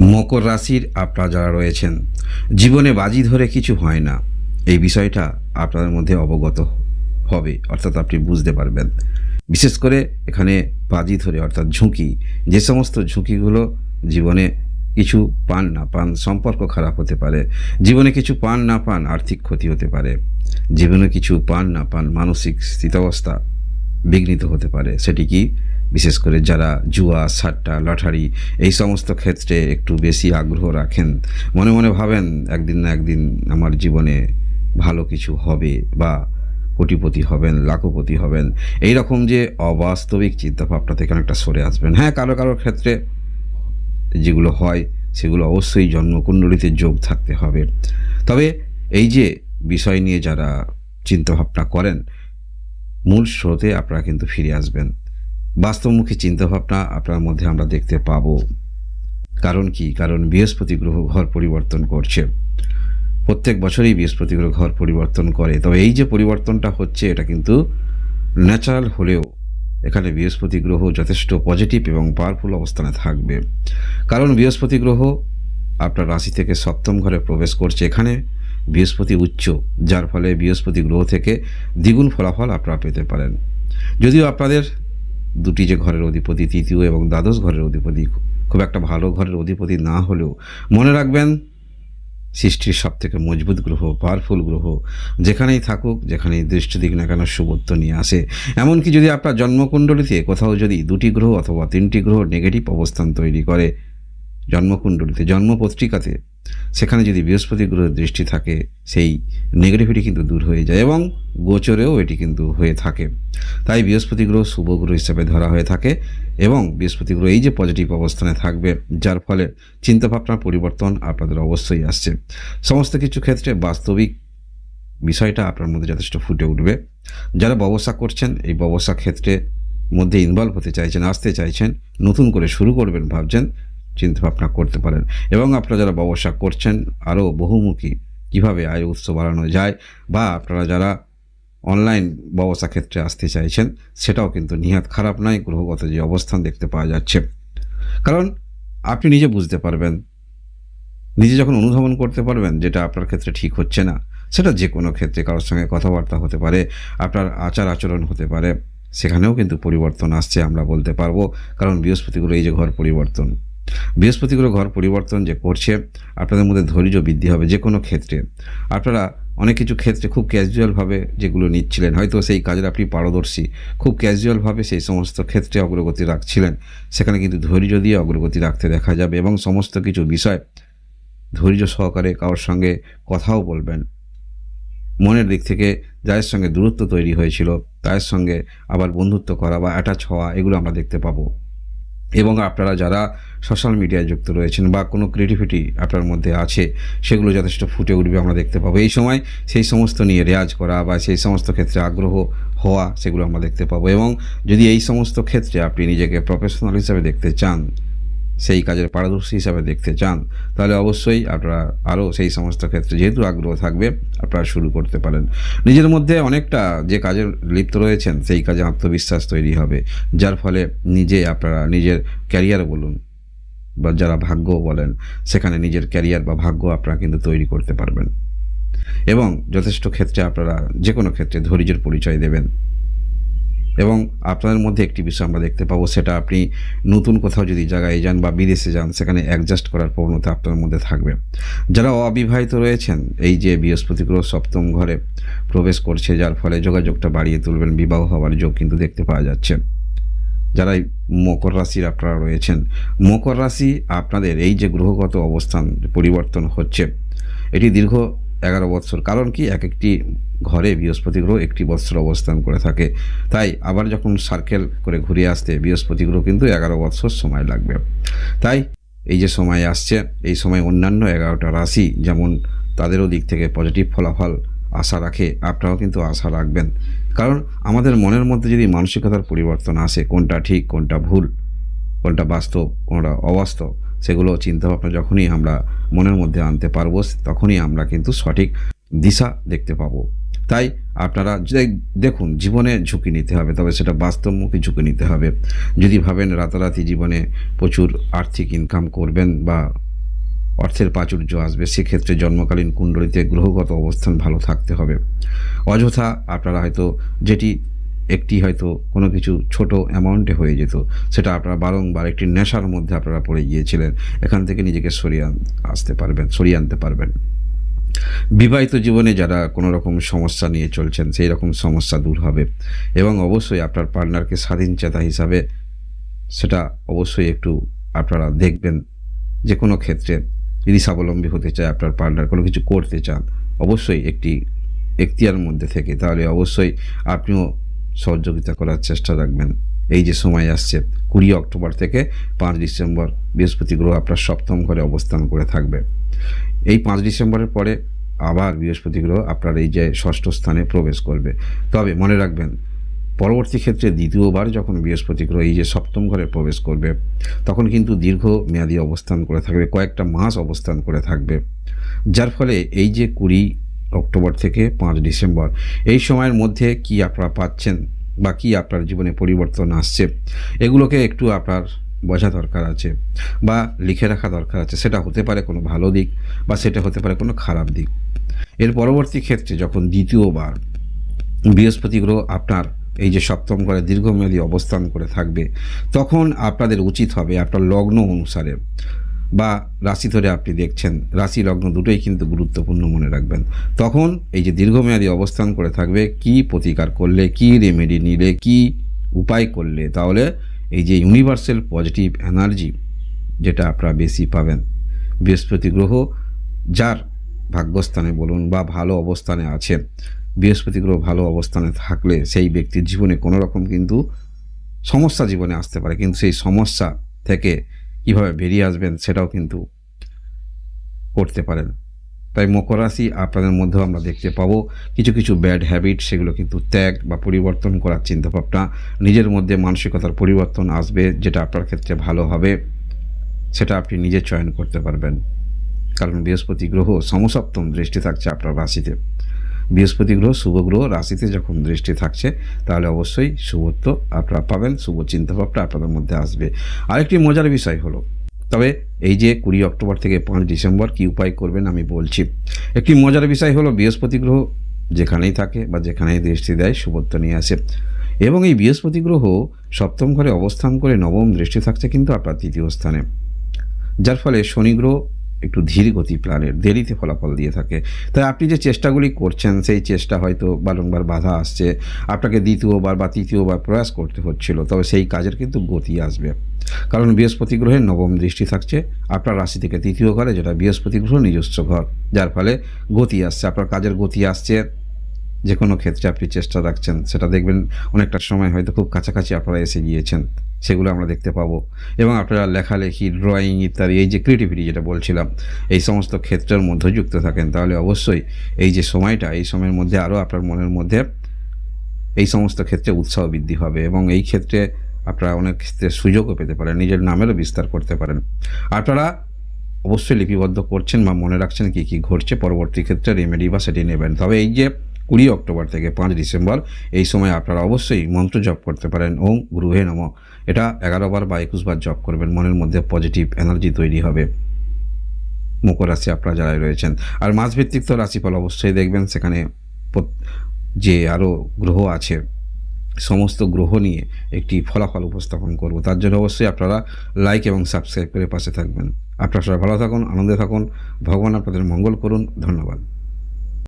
মকর রাশির আপনারা যারা রয়েছেন, জীবনে বাজি ধরে কিছু হয় না। এই বিষয়টা আপনাদের মধ্যে অবগত হবে, অর্থাৎ আপনি বুঝতে পারবেন। বিশেষ করে এখানে বাজি ধরে, অর্থাৎ ঝুঁকি, যে সমস্ত ঝুঁকিগুলো জীবনে কিছু পান না পান, সম্পর্ক খারাপ হতে পারে, জীবনে কিছু পান না পান, আর্থিক ক্ষতি হতে পারে, জীবনে কিছু পান না পান, মানসিক স্থিতাবস্থা বিঘ্নিত হতে পারে, সেটি কি? বিশেষ করে যারা জুয়া, সাট্টা, লটারি এই সমস্ত ক্ষেত্রে একটু বেশি আগ্রহ রাখেন। মনে মনে ভাবেন, একদিন না একদিন আমার জীবনে ভালো কিছু হবে বা কোটিপতি হবেন, লাখপতি হবেন। এই রকম যে অবাস্তবিক চিন্তাভাবনা থেকে অনেকটা সরে আসবেন। হ্যাঁ কারও কারও ক্ষেত্রে যেগুলো হয়, সেগুলো অবশ্যই জন্মকুণ্ডলিতে যোগ থাকতে হবে। তবে এই যে বিষয় নিয়ে যারা চিন্তাভাবনা করেন, মূল স্রোতে আপনারা কিন্তু ফিরে আসবেন। বাস্তবমুখী চিন্তাভাবনা আপনার মধ্যে আমরা দেখতে পাবো। কারণ কি? কারণ বৃহস্পতি গ্রহ ঘর পরিবর্তন করছে। প্রত্যেক বছরই বৃহস্পতি গ্রহ ঘর পরিবর্তন করে। তবে এই যে পরিবর্তনটা হচ্ছে, এটা কিন্তু ন্যাচারাল হলেও এখানে বৃহস্পতি গ্রহ যথেষ্ট পজিটিভ এবং পাওয়ারফুল অবস্থানে থাকবে। কারণ বৃহস্পতি গ্রহ আপনার রাশি থেকে সপ্তম ঘরে প্রবেশ করছে। এখানে বৃহস্পতি উচ্চ, যার ফলে বৃহস্পতি গ্রহ থেকে দ্বিগুণ ফলাফল আপনারা পেতে পারেন। যদিও আপনাদের দুটি যে ঘরের অধিপতি, তৃতীয় এবং দ্বাদশ ঘরের অধিপতি, খুব একটা ভালো ঘরের অধিপতি না হলেও মনে রাখবেন, সৃষ্টির সব থেকে মজবুত গ্রহ পাওয়ারফুল গ্রহ, যেখানেই থাকুক, যেখানেই দৃষ্টি দিক না কেন শুভত্ব নিয়ে আসে। এমনকি যদি আপনার জন্মকুণ্ডলিতে কোথাও যদি দুটি গ্রহ অথবা তিনটি গ্রহ নেগেটিভ অবস্থান তৈরি করে, জন্মকুণ্ডলিতে, জন্মপত্রিকাতে সেখানে যদি বৃহস্পতি গ্রহের দৃষ্টি থাকে, সেই নেগেটিভিটি কিন্তু দূর হয়ে যায় এবং গোচরেও এটি কিন্তু হয়ে থাকে। তাই বৃহস্পতি গ্রহ শুভ গ্রহ হিসেবে ধরা হয়ে থাকে এবং বৃহস্পতি গ্রহ এই যে পজিটিভ অবস্থানে থাকবে, যার ফলে চিন্তাভাবনার পরিবর্তন আপনাদের অবশ্যই আসছে। সমস্ত কিছু ক্ষেত্রে বাস্তবিক বিষয়টা আপনার মধ্যে যথেষ্ট ফুটে উঠবে। যারা ব্যবসা করছেন, এই ব্যবসা ক্ষেত্রে মধ্যে ইনভলভ হতে চাইছেন, আসতে চাইছেন, নতুন করে শুরু করবেন ভাবছেন চিন্তা ভাবনা করতে পারেন। এবং আপনারা যারা ব্যবসা করছেন আরও বহুমুখী কীভাবে আয় উৎস বাড়ানো যায় বা আপনারা যারা অনলাইন ব্যবসা ক্ষেত্রে আসতে চাইছেন, সেটাও কিন্তু নিহাত খারাপ নয়, গ্রহগত যে অবস্থান দেখতে পাওয়া যাচ্ছে। কারণ আপনি নিজে বুঝতে পারবেন, নিজে যখন অনুধাবন করতে পারবেন যেটা আপনার ক্ষেত্রে ঠিক হচ্ছে না, সেটা যে কোনো ক্ষেত্রে কারোর সঙ্গে কথাবার্তা হতে পারে, আপনার আচার আচরণ হতে পারে, সেখানেও কিন্তু পরিবর্তন আসছে আমরা বলতে পারব। কারণ বৃহস্পতিগুলো এই যে ঘর পরিবর্তন। বৃহস্পতিগুলো ঘর পরিবর্তন যে করছে, আপনাদের মধ্যে ধৈর্য বৃদ্ধি হবে যে কোনো ক্ষেত্রে। আপনারা অনেক কিছু ক্ষেত্রে খুব ক্যাজুয়ালভাবে যেগুলো নিচ্ছিলেন, হয়তো সেই কাজের আপনি পারদর্শী, খুব ক্যাজুয়ালভাবে সেই সমস্ত ক্ষেত্রে অগ্রগতি রাখছিলেন। সেখানে কিন্তু ধৈর্য দিয়ে অগ্রগতি রাখতে দেখা যাবে এবং সমস্ত কিছু বিষয় ধৈর্য সহকারে কারোর সঙ্গে কথাও বলবেন। মনের দিক থেকে যাদের সঙ্গে দূরত্ব তৈরি হয়েছিল, তাদের সঙ্গে আবার বন্ধুত্ব করা বা অ্যাটাচ হওয়া, এগুলো আমরা দেখতে পাবো। এবং আপনারা যারা সোশ্যাল মিডিয়ায় যুক্ত রয়েছেন বা কোনো ক্রিয়েটিভিটি আপনার মধ্যে আছে, সেগুলো যথেষ্ট ফুটে উঠবে আমরা দেখতে পাবো। এই সময় সেই সমস্ত নিয়ে রেয়াজ করা বা সেই সমস্ত ক্ষেত্রে আগ্রহ হওয়া, সেগুলো আমরা দেখতে পাবো। এবং যদি এই সমস্ত ক্ষেত্রে আপনি নিজেকে প্রফেশনাল হিসাবে দেখতে চান সেই কাজের পারদর্শী হিসাবে দেখতে চান, তাহলে অবশ্যই আপনারা আরও সেই সমস্ত ক্ষেত্রে যেহেতু আগ্রহ থাকবে, আপনারা শুরু করতে পারেন। নিজের মধ্যে অনেকটা যে কাজে লিপ্ত রয়েছেন, সেই কাজে আত্মবিশ্বাস তৈরি হবে, যার ফলে নিজে আপনারা নিজের ক্যারিয়ার বলুন, বা যারা ভাগ্য বলেন, সেখানে নিজের ক্যারিয়ার বা ভাগ্য আপনারা কিন্তু তৈরি করতে পারবেন। এবং যথেষ্ট ক্ষেত্রে আপনারা যে কোনো ক্ষেত্রে ধৈর্যের পরিচয় দেবেন। এবং আপনাদের মধ্যে একটি বিষয় আমরা দেখতে পাবো, সেটা আপনি নতুন কোথাও যদি জায়গায় যান বা বিদেশে যান, সেখানে অ্যাডজাস্ট করার প্রবণতা আপনার মধ্যে থাকবে। যারা অবিবাহিত রয়েছেন, এই যে বৃহস্পতি গ্রহ সপ্তম ঘরে প্রবেশ করছে, যার ফলে যোগাযোগটা বাড়িয়ে তুলবেন, বিবাহ হওয়ার যোগ কিন্তু দেখতে পাওয়া যাচ্ছে। যারা এই মকর রাশির আপনারা রয়েছেন, মকর রাশি আপনাদের এই যে গ্রহগত অবস্থান, পরিবর্তন হচ্ছে। এটি দীর্ঘ এগারো বৎসর কারণ কি? এক একটি ঘরে বৃহস্পতি গ্রহ একটি বৎসর অবস্থান করে থাকে। তাই আবার যখন সার্কেল করে ঘুরে আসতে বৃহস্পতি গ্রহ কিন্তু এগারো বৎসর সময় লাগবে। তাই এই যে সময় আসছে, এই সময় অন্যান্য এগারোটা রাশি যেমন তাদেরও দিক থেকে পজিটিভ ফলাফল আশা রাখে, আপনারাও কিন্তু আশা রাখবেন। কারণ আমাদের মনের মধ্যে যদি মানসিকতার পরিবর্তন আসে, কোনটা ঠিক, কোনটা ভুল, কোনটা বাস্তব, কোনটা অবাস্তব, সেগুলো চিন্তাভাবনা যখনই আমরা মনের মধ্যে আনতে পারব, তখনই আমরা কিন্তু সঠিক দিশা দেখতে পাবো। তাই আপনারা দেখুন, জীবনে ঝুঁকি নিতে হবে, তবে সেটা বাস্তবমুখী ঝুঁকি নিতে হবে। যদি ভাবেন রাতারাতি জীবনে প্রচুর আর্থিক ইনকাম করবেন বা অর্থের প্রাচুর্য আসবে, সেক্ষেত্রে জন্মকালীন কুণ্ডলিতে গ্রহগত অবস্থান ভালো থাকতে হবে। অযথা আপনারা হয়তো যেটি একটি হয়তো কোনো কিছু ছোট অ্যামাউন্টে হয়ে যেত, সেটা আপনারা বারংবার একটি নেশার মধ্যে আপনারা পড়ে গিয়েছিলেন, এখান থেকে নিজেকে সরিয়ে আসতে পারবেন, সরিয়ে আনতে পারবেন। বিবাহিত জীবনে যারা কোনো রকম সমস্যা নিয়ে চলছেন, সেই রকম সমস্যা দূর হবে। এবং অবশ্যই আপনার পার্টনারকে স্বাধীন চেতা হিসাবে সেটা অবশ্যই একটু আপনারা দেখবেন। যে কোনো ক্ষেত্রে যদি স্বাবলম্বী হতে চায়, আপনার পার্টনার কোনো কিছু করতে চান, অবশ্যই একটি এখতিয়ার মধ্যে থেকে, তাহলে অবশ্যই আপনিও সহযোগিতা করার চেষ্টা রাখবেন। এই যে সময় আসছে, কুড়ি অক্টোবর থেকে পাঁচ ডিসেম্বর বৃহস্পতি গ্রহ আপনার সপ্তম ঘরে অবস্থান করে থাকবে। এই পাঁচ ডিসেম্বরের পরে আবার বৃহস্পতি গ্রহ আপনার এই যে ষষ্ঠ স্থানে প্রবেশ করবে। তবে মনে রাখবেন, পরবর্তী ক্ষেত্রে দ্বিতীয়বার যখন বৃহস্পতি গ্রহ এই যে সপ্তম ঘরে প্রবেশ করবে, তখন কিন্তু দীর্ঘ মেয়াদী অবস্থান করে থাকবে, কয়েকটা মাস অবস্থান করে থাকবে। যার ফলে এই যে কুড়ি অক্টোবর থেকে পাঁচ ডিসেম্বর, এই সময়ের মধ্যে কি আপনারা পাচ্ছেন বা কি আপনার জীবনে পরিবর্তন আসছে, এগুলোকে একটু আপনার বোঝা দরকার আছে বা লিখে রাখা দরকার আছে, সেটা হতে পারে কোনো ভালো দিক বা সেটা হতে পারে কোনো খারাপ দিক। এর পরবর্তী ক্ষেত্রে যখন দ্বিতীয়বার বৃহস্পতি গ্রহ আপনার এই যে সপ্তম ঘরে দীর্ঘমেয়াদী অবস্থান করে থাকবে, তখন আপনাদের উচিত হবে আপনার লগ্ন অনুসারে বা রাশি ধরে আপনি দেখছেন, রাশি লগ্ন দুটোই কিন্তু গুরুত্বপূর্ণ মনে রাখবেন। তখন এই যে দীর্ঘমেয়াদী অবস্থান করে থাকবে, কি প্রতিকার করলে, কি রেমেডি নিলে, কি উপায় করলে, তাহলে এই যে ইউনিভার্সাল পজিটিভ এনার্জি যেটা আপনারা বেশি পাবেন, বৃহস্পতি গ্রহ যার ভাগ্যস্থানে বলুন বা ভালো অবস্থানে আছে বৃহস্পতি গ্রহ ভালো অবস্থানে থাকলে সেই ব্যক্তির জীবনে কোনো রকম কিন্তু সমস্যা জীবনে আসতে পারে, কিন্তু সেই সমস্যা থেকে কীভাবে বেরিয়ে আসবেন সেটাও কিন্তু করতে পারেন। তাই মকর রাশি আপনাদের মধ্যেও আমরা দেখতে পাবো। কিছু কিছু ব্যাড হ্যাবিট সেগুলো কিন্তু ত্যাগ বা পরিবর্তন করার চিন্তাভাবনা। নিজের মধ্যে মানসিকতার পরিবর্তন আসবে, যেটা আপনার ক্ষেত্রে ভালো হবে, সেটা আপনি নিজে চয়ন করতে পারবেন। কারণ বৃহস্পতি গ্রহ সমসপ্তম দৃষ্টি থাকছে আপনার রাশিতে। বৃহস্পতি গ্রহ, শুভ গ্রহ রাশিতে যখন দৃষ্টি থাকছে, তাহলে অবশ্যই শুভত্ব আপনারা পাবেন, শুভ চিন্তাভাবনা আপনাদের মধ্যে আসবে। আরেকটি মজার বিষয় হলো তবে এই যে কুড়ি অক্টোবর থেকে পাঁচ ডিসেম্বর কী উপায় করবেন আমি বলছি। একটি মজার বিষয় হলো বৃহস্পতি গ্রহ যেখানেই থাকে বা যেখানেই দৃষ্টি দেয় শুভত্ব নিয়ে আসে। এবং এই বৃহস্পতি গ্রহ সপ্তম ঘরে অবস্থান করে নবম দৃষ্টি থাকছে কিন্তু আপনার তৃতীয় স্থানে। যার ফলে শনি গ্রহ একটু ধীর গতি প্ল্যানের দেরিতে ফলাফল দিয়ে থাকে। তাই আপনি যে চেষ্টাগুলি করছেন, সেই চেষ্টা হয়তো বারংবার বাধা আসছে। আপনাকে দ্বিতীয়বার বা তৃতীয়বার প্রয়াস করতে হচ্ছিল, তবে সেই কাজের কিন্তু গতি আসবে। কারণ বৃহস্পতি গ্রহের নবম দৃষ্টি থাকছে, আপনার রাশি থেকে তৃতীয় ঘরে, যেটা বৃহস্পতি গ্রহ, নিজস্ব ঘর। যার ফলে গতি আসছে, আপনার কাজের গতি আসছে। যে কোনো ক্ষেত্রে আপনি চেষ্টা রাখছেন, সেটা দেখবেন অনেকটা সময় হয়তো খুব কাছাকাছি আপনারা এসে গিয়েছেন, সেগুলো আমরা দেখতে পাবো। এবং আপনারা লেখালেখি ড্রয়িং ইত্যাদি, এই যে ক্রিয়েটিভিটি যেটা বলছিলাম, এই সমস্ত ক্ষেত্রের মধ্যে যুক্ত থাকেন, তাহলে অবশ্যই এই যে সময়টা, এই সময়ের মধ্যে আরও আপনার মনের মধ্যে এই সমস্ত ক্ষেত্রে উৎসাহ বৃদ্ধি হবে এবং এই ক্ষেত্রে আপনারা অনেক ক্ষেত্রে সুযোগও পেতে পারেন, নিজের নামেরও বিস্তার করতে পারেন। আপনারা অবশ্যই লিপিবদ্ধ করছেন বা মনে রাখছেন কী কী ঘটছে, পরবর্তী ক্ষেত্রে রেমেডি বা সেটি নেবেন। তবে এই যে কুড়ি অক্টোবর থেকে পাঁচ ডিসেম্বর, এই সময় আপনারা অবশ্যই মন্ত্র জপ করতে পারেন, ওম গ্রহে নম। এটা এগারো বার বা একুশ বার জপ করবেন, মনের মধ্যে পজিটিভ এনার্জি তৈরি হবে। মকর রাশি আপনারা যারাই রয়েছেন। আর মাসভিত্তিক তো রাশিফল অবশ্যই দেখবেন, সেখানে যে আরও গ্রহ আছে সমস্ত গ্রহ নিয়ে একটি ফলাফল উপস্থাপন করব। তার জন্য অবশ্যই আপনারা লাইক এবং সাবস্ক্রাইব করে পাশে থাকবেন। আপনারা সবাই ভালো থাকুন, আনন্দে থাকুন। ভগবান আপনাদের মঙ্গল করুন। ধন্যবাদ।